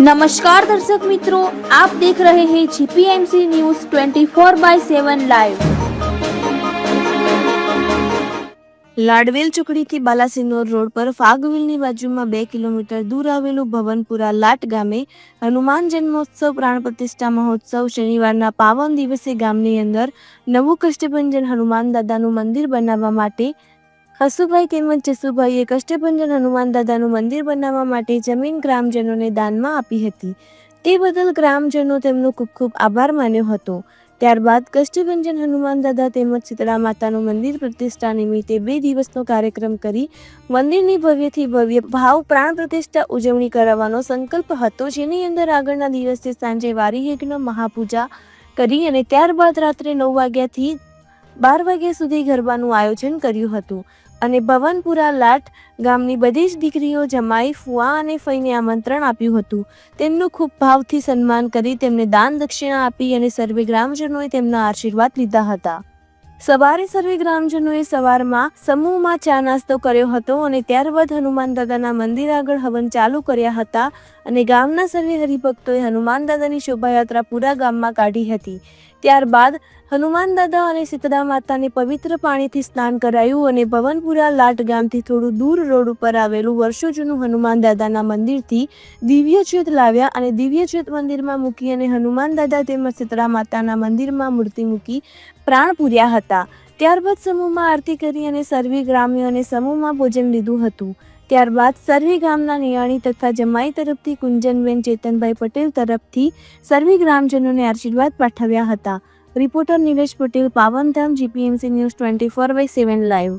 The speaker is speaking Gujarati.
નમસ્કાર દર્શક મિત્રો આપ દેખ રહે હે GPMC news 24 by 7 live Ladvel ચોકડીથી Balasinor road પર ફાગવિલની બાજુમાં બે કિલોમીટર દૂર આવેલું ભવનપુરા લાટ ગામે હનુમાન જન્મોત્સવ પ્રાણ પ્રતિષ્ઠા મહોત્સવ શનિવારના પાવન દિવસે ગામની અંદર નવું કષ્ટભંજન હનુમાન દાદાનું મંદિર બનાવવા માટે હસુભાઈ તેમજ જસુભાઈએ કષ્ટભંજન હનુમાન દાદાનું મંદિર બનાવવા માટે જમીન ગ્રામજનોને દાનમાં આપી હતી. તે બદલ ગ્રામજનો તેમનો ખૂબ ખૂબ આભાર માન્યો હતો. ત્યારબાદ કષ્ટભંજન હનુમાન દાદા તેમજ શીતળા માતાનું મંદિર પ્રતિષ્ઠા નિમિત્તે બે દિવસનો કાર્યક્રમ કરી મંદિરની ભવ્યથી ભવ્ય ભાવ પ્રાણ પ્રતિષ્ઠા ઉજવણી કરાવવાનો સંકલ્પ હતો. જેની અંદર આગળના દિવસે સાંજે વારી યજ્ઞ મહાપૂજા કરી અને ત્યારબાદ રાત્રે નવ વાગ્યાથી બાર વાગ્યા સુધી ગરબાનું આયોજન કર્યું હતું. અને ભવનપુરા લાટ ગામની બધી જ દીકરીઓ જમાઈ ફુવા અને ફઈને આમંત્રણ આપ્યું હતું. તેમનું ખૂબ ભાવથી સન્માન કરી તેમને દાન દક્ષિણા આપી અને સર્વે ગ્રામજનોએ તેમના આશીર્વાદ લીધા હતા. સવારે સર્વે ગ્રામજનોએ સવારમાં સમૂહમાં ચા નાસ્તો કર્યો હતો અને ત્યારબાદ હનુમાન દાદાના મંદિર આગળ હવન ચાલુ કર્યા હતા અને ગામના સર્વે હરિભક્તોએ હનુમાન દાદાની શોભાયાત્રા પૂરા ગામમાં કાઢી હતી. ત્યારબાદ હનુમાન દાદા અને સીતળા માતાને પવિત્ર પાણીથી સ્નાન કરાયું અને ભવનપુરા લાટ ગામથી થોડું દૂર રોડ ઉપર આવેલું વર્ષો જૂનું હનુમાન દાદાના મંદિરથી દિવ્ય જ્યોત લાવ્યા અને દિવ્ય જ્યોત મંદિરમાં મૂકી અને હનુમાન દાદા તેમજ સીતળા માતાના મંદિરમાં મૂર્તિ મૂકી પ્રાણ પૂર્યા હતા. ત્યારબાદ સમૂહમાં આરતી કરી અને સર્વે ગ્રામ્યોને સમૂહમાં ભોજન લીધું હતું. ત્યારબાદ સર્વે ગામના નિયાણી તથા જમાઈ તરફથી કુંજનબેન ચેતનભાઈ પટેલ તરફથી સર્વે ગ્રામજનોને આશીર્વાદ પાઠવ્યા હતા. Reporter Nilesh Patel, Pavandham, GPMC news twenty four by seven live.